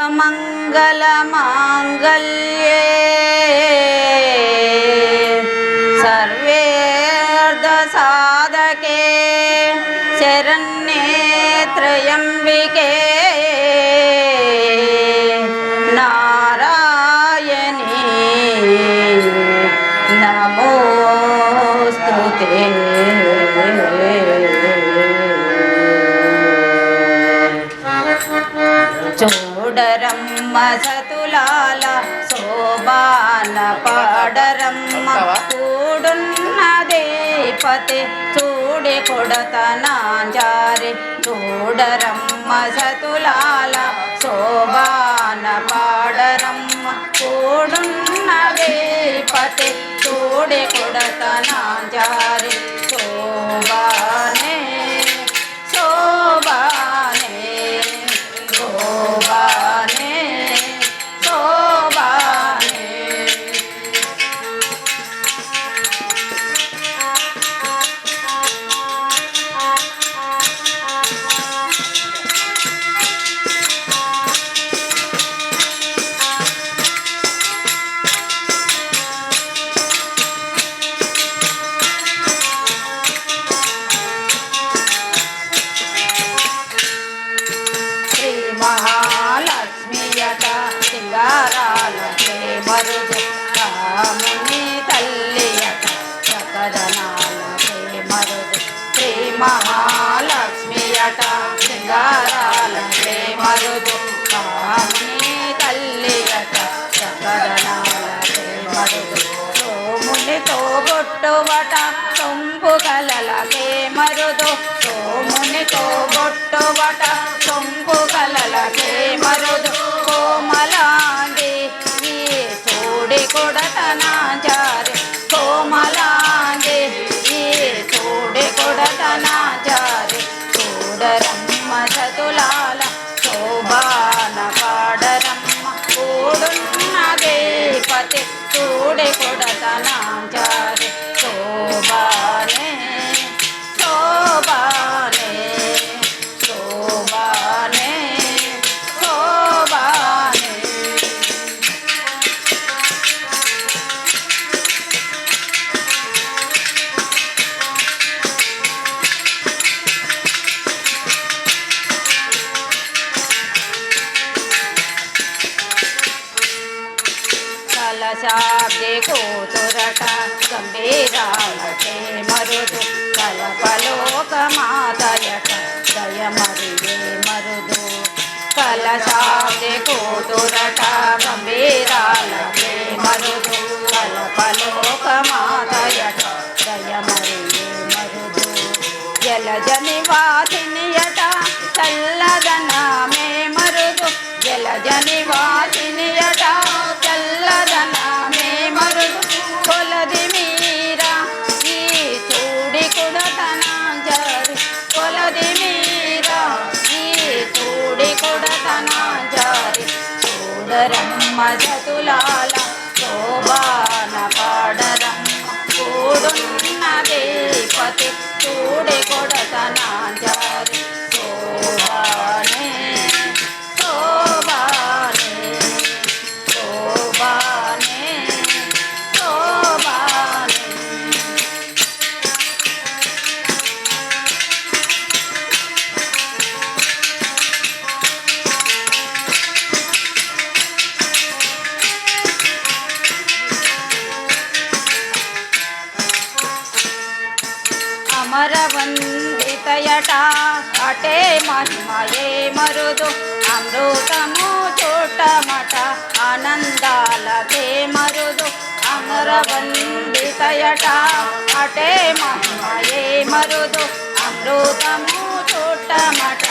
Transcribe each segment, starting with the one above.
मङ्गलमाङ्गल्ये सर्वेर्धसाधके शरण्ये त्र्यम्बिके नारायणी नमोऽस्तु ते చూడరమ్మ సతులాల శోభాన పాడరమ్మ. కూడున్నదే పతి చూడి కొడతనాంజారి చూడరమ్మ సతులాల శోభాన పాడరమ్మ. కూడున్నదే పతి చూడి కొడతనాంజారి శోభానే కాముని తల్లియట చకదనాల మరుదు శ్రీ మహాలక్ష్మియట సింగారాల మరుదు కాముని తల్లియట చకదనాల మరుదు సోమునితో బొట్టుబట సొంపు కలలకే మరుదు సోమునితో చూడి కొడతన కలశాబ్ది కూతురట గంభీరాలకే మరుదు. కలపలోక మాతయట దయ దయమరిగే మరుదు. కలశాబ్ది కూతురట గంభీరాలకే మరుదు. కలపలోక మాతయట దయ దయమరిగే మరుదు. జలజని వాసినియట చూడి జారి చూడరమ్మ జతులాల శోభాన పాడరమ్మ కూడున్నదే పతి చేతయట అటే మహిమయే మరుదు. అమృతము చూటమట ఆనందాలకే మరుదు. అమరవందితయట అటే మహిమయే మరుదు. అమృతము చూటమట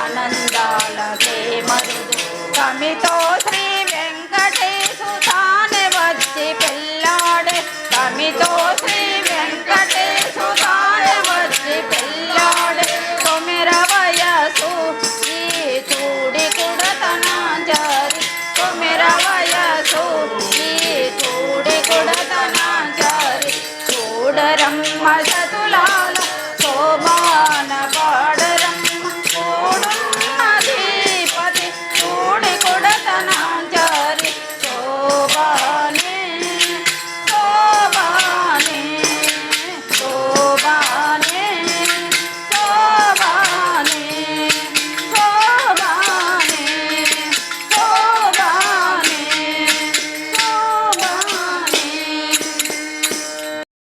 ఆనందాలకే మరుదు. తమితో శ్రీ వెంకటేశు తానే వచ్చి పిల్లాడే తమితో శ్రీ